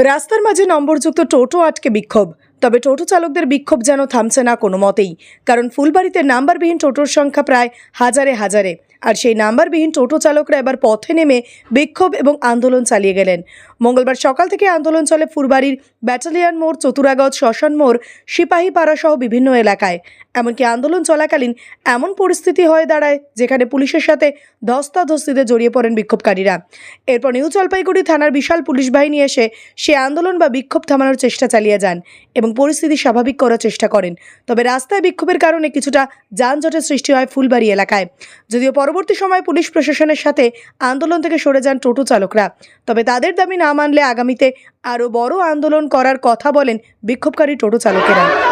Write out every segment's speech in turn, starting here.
রাস্তার মাঝে নম্বরযুক্ত টোটো আটকে বিক্ষোভ। তবে টোটো চালকদের বিক্ষোভ যেন থামছে না কোনো মতেই, কারণ ফুলবাড়িতে নাম্বারবিহীন টোটোর সংখ্যা প্রায় হাজারে হাজারে, আর সেই নাম্বারবিহীন টোটো চালকরা এবার পথে নেমে বিক্ষোভ এবং আন্দোলন চালিয়ে গেলেন। মঙ্গলবার সকাল থেকে আন্দোলন চলে ফুলবাড়ির ব্যাটালিয়ান মোড় চতুরাগজ শ্মশান মোড়, সিপাহীপাড়া সহ বিভিন্ন এলাকায়। এমনকি আন্দোলন চলাকালীন এমন পরিস্থিতি হয়ে দাঁড়ায় যেখানে পুলিশের সাথে ধস্তাধস্তিতে জড়িয়ে পড়েন বিক্ষোভকারীরা। এরপর নিউ জলপাইগুড়ি থানার বিশাল পুলিশ বাহিনী এসে সে আন্দোলন বা বিক্ষোভ থামানোর চেষ্টা চালিয়ে যান এবং পরিস্থিতি স্বাভাবিক করার চেষ্টা করেন। তবে রাস্তায় বিক্ষোভের কারণে কিছুটা যানজটের সৃষ্টি হয় ফুলবাড়ি এলাকায়। যদিও পরবর্তী সময় পুলিশ প্রশাসনের সাথে আন্দোলন থেকে সরে যান টোটো চালকরা। তবে তাদের দাবি না মানলে আগামীতে আরও বড় আন্দোলন করার কথা বলেন বিক্ষোভকারী টোটো চালকেরা।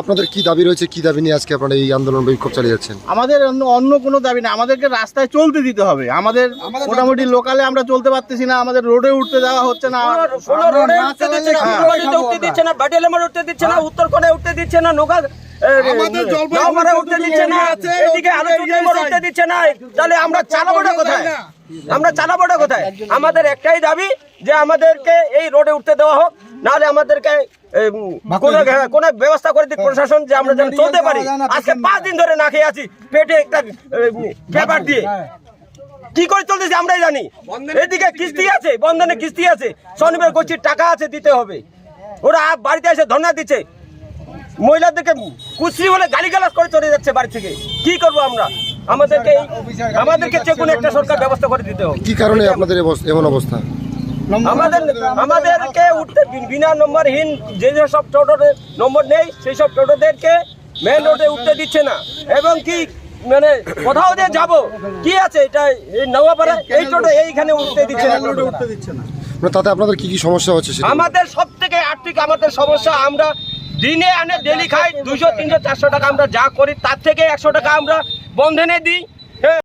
আপনাদের কি দাবি রয়েছে? কি দাবি নিয়ে আজকে আপনারা এই আন্দোলন বিক্ষোভ চালিয়ে যাচ্ছেন? আমাদের অন্য অন্য কোনো দাবি না। আমাদেরকে রাস্তায় চলতে দিতে হবে। আমাদের মোটামুটি লোকালে আমরা চলতে পারতেছি না। আমাদের রোডে উঠতে দেওয়া হচ্ছে না। উঠতে দিচ্ছে না ফুলবাড়িতে উঠতে দিচ্ছে না ব্যাটেলেমার উঠতে দিচ্ছে না উত্তর কোণে উঠতে দিচ্ছে না উঠতে দিচ্ছে না এদিকে আলোচনা উঠতে দিচ্ছে না তাহলে আমরা চালাবোটা কোথায়? আমরা চালাবোটা কোথায়? আমাদের একটাই দাবি যে আমাদেরকে এই রোডে উঠতে দেওয়া হোক নাহলে আমাদেরকে কোনো হ্যাঁ, কোনো ব্যবস্থা করে দিক প্রশাসন যে আমরা যেন চলতে পারি। আজকে পাঁচ দিন ধরে না খেয়ে আছি পেটে একটা পেপার দিয়ে। কি করে চলতেছে আমরাই জানি। এদিকে কিস্তি আছে বন্ধনে কিস্তি আছে। শনিবার গোষ্ঠীর টাকা আছে দিতে হবে। ওরা বাড়িতে এসে ধর্ণা দিচ্ছে। মহিলাদেরকে কুশ্রি বলে গালিগালাজ করে চলে যাচ্ছে বাড়ি থেকে। কি করব আমরা? আমাদেরকে আমাদেরকে যে কোনো একটা সরকার ব্যবস্থা করে দিতে হবে। কি কারণে আপনাদের এমন অবস্থা? আমাদের আমাদেরকে উঠতে বিনা নম্বরহীন যে যে সব টোটোর নম্বর নেই সেই সব টোটোদেরকে মেন রোডে উঠতে দিচ্ছে না। এবং কি মানে কোথাও যে যাব কি আছে এটা এই নওয়াপাড়া এই টোটো এইখানে উঠতে দিচ্ছে না। উঠতে দিচ্ছে না। তাতে আপনাদের কি কি সমস্যা হচ্ছে আমাদের সব থেকে আর্থিক আমাদের সমস্যা আমরা দিনে আনে ডেলি খাই দুশো তিনশো চারশো টাকা আমরা যা করি তার থেকে একশো টাকা আমরা বন্ধনে দিই।